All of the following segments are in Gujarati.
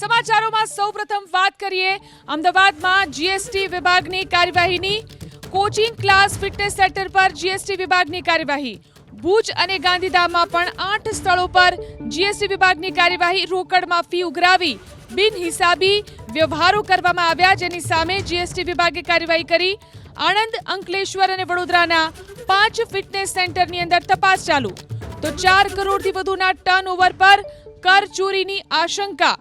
સમાચારોમાં સૌપ્રથમ વાત કરીએ. અમદાવાદમાં જીએસટી વિભાગની કાર્યવાહીની. કોચિંગ ક્લાસ ફિટનેસ સેન્ટર પર જીએસટી વિભાગની કાર્યવાહી. ભુજ અને ગાંધીધામમાં પણ આઠ સ્થળો પર જીએસટી વિભાગની કાર્યવાહી રોકડમાં ફી ઉઘરાવી. બિનહિસાબી વ્યવહારો કરવામાં આવ્યા, જેની સામે જીએસટી વિભાગે કાર્યવાહી કરી. આણંદ, અંકલેશ્વર અને વડોદરાના પાંચ ફિટનેસ સેન્ટરની અંદર તપાસ ચાલુ. તો ચાર કરોડથી વધુના ટર્ન ઓવર પર કર ચોરીની આશંકા.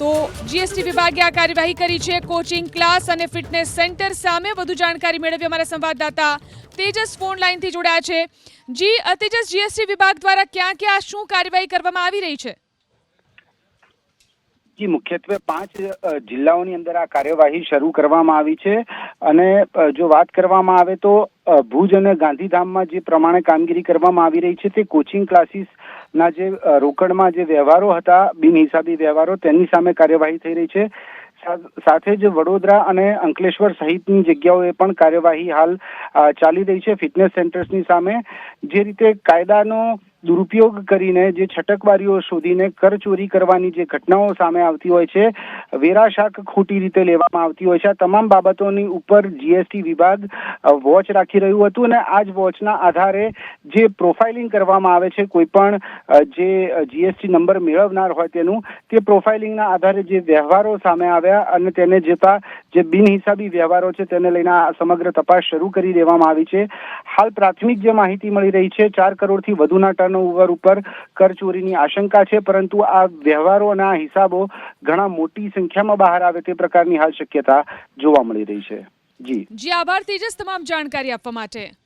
તો જીએસટી વિભાગે આ કાર્યવાહી કરી છે. કોચિંગ ક્લાસ અને ફિટનેસ સેન્ટર સામે વધુ જાણકારી મેળવી અમારા સંવાદદાતા તેજસ ફોન લાઈનથી જોડાયા છે. જી તેજસ જીએસટી વિભાગ દ્વારા ક્યાં ક્યાં શું કાર્યવાહી કરવામાં આવી રહી છે? જી, મુખ્યત્વે પાંચ જિલ્લાઓની અંદર આ કાર્યવાહી શરૂ કરવામાં આવી છે. અને જો વાત કરવામાં આવે તો ભુજ અને ગાંધીધામમાં જે પ્રમાણે કામગીરી કરવામાં આવી રહી છે, તે કોચિંગ ક્લાસીસના જે રોકડમાં જે વ્યવહારો હતા બિનહિસાબી વ્યવહારો, તેની સામે કાર્યવાહી થઈ રહી છે. સાથે જ વડોદરા અને અંકલેશ્વર સહિતની જગ્યાઓએ પણ કાર્યવાહી હાલ ચાલી રહી છે ફિટનેસ સેન્ટર્સની સામે. જે રીતે કાયદાનો દુરુપયોગ કરીને જે છટકબારીઓ શોધીને કરચોરી કરવાની જે ઘટનાઓ સામે આવતી હોય છે વેરા શાક ખોટી રીતે લેવામાં આવતી હોય છે. આ તમામ બાબતોની ઉપર જીએસટી વિભાગ વોચ રાખી રહ્યું હતું અને આ જ વોચના આધારે જે પ્રોફાઇલિંગ કરવામાં આવે છે કોઈ પણ જે જીએસટી નંબર મેળવનાર હોય તેનું, તે પ્રોફાઇલિંગના આધારે જે વ્યવહારો સામે આવ્યા અને તેને જતા જે બિનહિસાબી વ્યવહારો છે તેને લઈને આ સમગ્ર તપાસ શરૂ કરી દેવામાં આવી છે. હાલ પ્રાથમિક જે માહિતી મળી રહી છે, ચાર કરોડથી વધુના ટર્નઓવર ઉપર કરચોરીની આશંકા છે, પરંતુ આ વ્યવહારો અને આ હિસાબો ઘણા મોટી સંખ્યામાં બહાર આવે તે પ્રકારની હાલ શક્યતા જોવા મળી રહી છે. જી. જી, આભાર તેજસ, તમામ જાણકારી આપવા માટે.